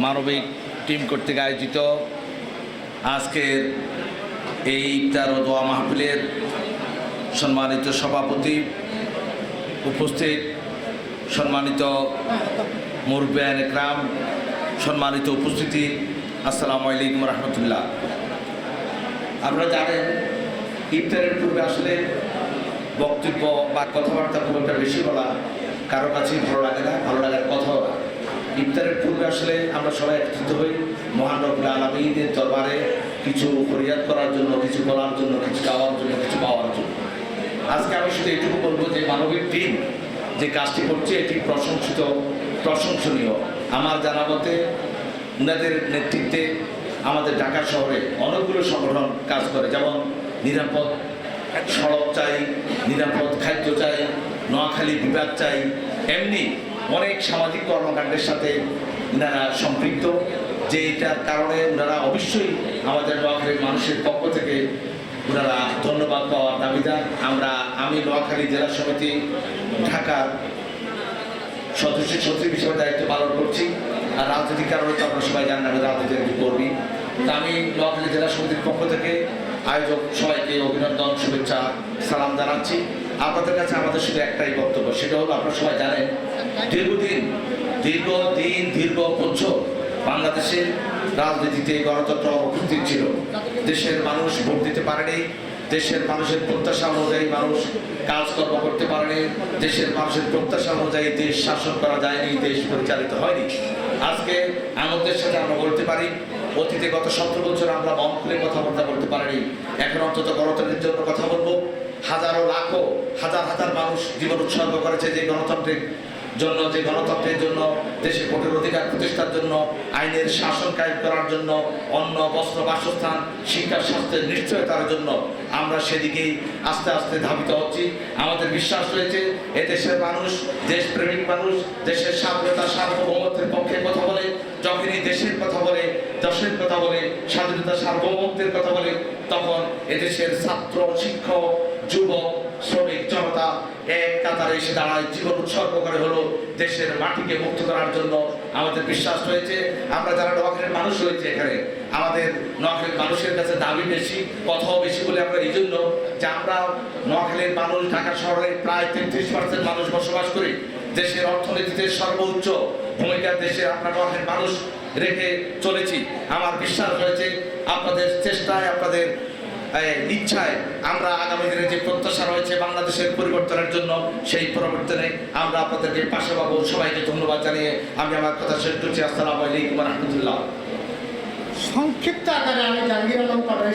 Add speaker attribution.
Speaker 1: মানবিক টিম কর্তৃক আয়োজিত আজকের এই ইফতার ও দোয়া মাহফিলের সম্মানিত সভাপতি উপস্থিত, সম্মানিত মুরব্বায়ন একরাম, সম্মানিত উপস্থিতি, আসসালামু আলাইকুম রহমতুল্লাহ। আপনারা জানেন, ইফতারের পূর্বে আসলে বক্তব্য বা কথাবার্তা খুব একটা বেশি বলা কারও কাছেই ভালো লাগে না, ভালো লাগার কথাও না। ইফতারের পূর্বে আসলে আমরা সবাই একত্রিত হই। মহান রবুল আলমীদের দরবারে কিছু ফরিয়াদ করার জন্য, কিছু বলার জন্য, কিছু গাওয়ার জন্য, কিছু পাওয়ার জন্য। আজকে আমি শুধু এটুকু বলব যে মানবিক টিম যে কাজটি করছে, এটি প্রশংসিত, প্রশংসনীয়। আমার জানা মতে ওনাদের নেতৃত্বে আমাদের ঢাকা শহরে অনেকগুলো সংগঠন কাজ করে, যেমন নিরাপদ সড়ক চাই, নিরাপদ খাদ্য চাই, নোয়াখালী বিভাগ চাই, এমনি অনেক সামাজিক কর্মকাণ্ডের সাথে ওনারা সম্পৃক্ত, যে এটার কারণে ওনারা অবশ্যই আমাদের নোয়াখালীর মানুষের পক্ষ থেকে ওনারা ধন্যবাদ পাওয়ার দাবিদার। আমরা, আমি নোয়াখালী জেলা সমিতি, ঢাকার সদস্য সচিব হিসেবে দায়িত্ব পালন করছি। আর রাজনৈতিক কারণে তো আপনারা সবাই জানেন আমি রাজনীতি একজন কর্মী। তা আমি নোয়াখালী জেলা সমিতির পক্ষ থেকে আয়োজক সবাইকে অভিনন্দন, শুভেচ্ছা, সালাম জানাচ্ছি। আপনাদের কাছে আমাদের শুধু একটাই বক্তব্য, সেটা হলো আপনারা সবাই জানেন দীর্ঘদিন, দীর্ঘ দিন, দীর্ঘ বছর বাংলাদেশের রাজনীতিতে গণতন্ত্র উপস্থিত ছিল। দেশের মানুষ ভোট দিতে পারেনি, দেশের মানুষের প্রত্যাশা অনুযায়ী মানুষ কাজকর্ম করতে পারেনি, দেশের মানুষের প্রত্যাশা অনুযায়ী দেশ শাসন করা যায়নি, দেশ পরিচালিত হয়নি। আজকে আনন্দের সাথে আমরা বলতে পারি, অতীতে গত সতেরো বছর আমরা মন খুলে কথাবার্তা বলতে পারিনি, এখন অন্তত গণতন্ত্রের জন্য কথা বলব। হাজারো লাখো, হাজার হাজার মানুষ জীবন উৎসর্গ করেছে যে গণতন্ত্রের জন্য, যে গণতন্ত্রের জন্য দেশে ভোটের অধিকার প্রতিষ্ঠার জন্য, আইনের শাসন কায়েম করার জন্য, অন্ন, বস্ত্র, বাসস্থান, শিক্ষা, স্বাস্থ্যের নিশ্চয়তার জন্য আমরা সেদিকেই আস্তে আস্তে ধাবিত হচ্ছি। আমাদের বিশ্বাস রয়েছে, এ দেশের মানুষ, দেশপ্রেমিক মানুষ, দেশের স্বাধীনতা, সার্বভৌমত্বের পক্ষে কথা বলে, যখনই দেশের কথা বলে, দেশের কথা বলে, স্বাধীনতা, সার্বভৌমত্বের কথা বলে, তখন এদেশের ছাত্র, শিক্ষক, যুবক কাতারে এসে দাঁড়ায়, জীবন উৎসর্গ করে হলো দেশের মাটিকে মুক্ত করার জন্য আমাদের বিশ্বাস রয়েছে। আমরা যারা নোয়াখালীর মানুষ রয়েছে এখানে, আমাদের নোয়াখালীর মানুষের কাছে দাবি বেশি, কথাও বেশি বলে আমরা এই জন্য যে আমরা নোয়াখালীর মানুষ, ঢাকা শহরে প্রায় তেত্রিশ পার্সেন্ট মানুষ বসবাস করি। দেশের অর্থনীতিতে সর্বোচ্চ ভূমিকা দেশের আপনার নোয়াখালীর মানুষ রেখে চলেছি। আমার বিশ্বাস রয়েছে আপনাদের চেষ্টায়, আপনাদের ইচ্ছায় আমরা আগামী দিনে যে প্রত্যাশা রয়েছে বাংলাদেশের পরিবর্তনের জন্য সেই পরিবর্তনে আমরা আপনাদেরকে পাশে পাবো। সবাইকে ধন্যবাদ জানিয়ে আমি আমার কথা শেষ করছি। আসসালামু আলাইকুম রহমতুল্লাহ।
Speaker 2: সংক্ষিপ্ত আকারে আমি জাহাঙ্গীর আলম পাঠাই।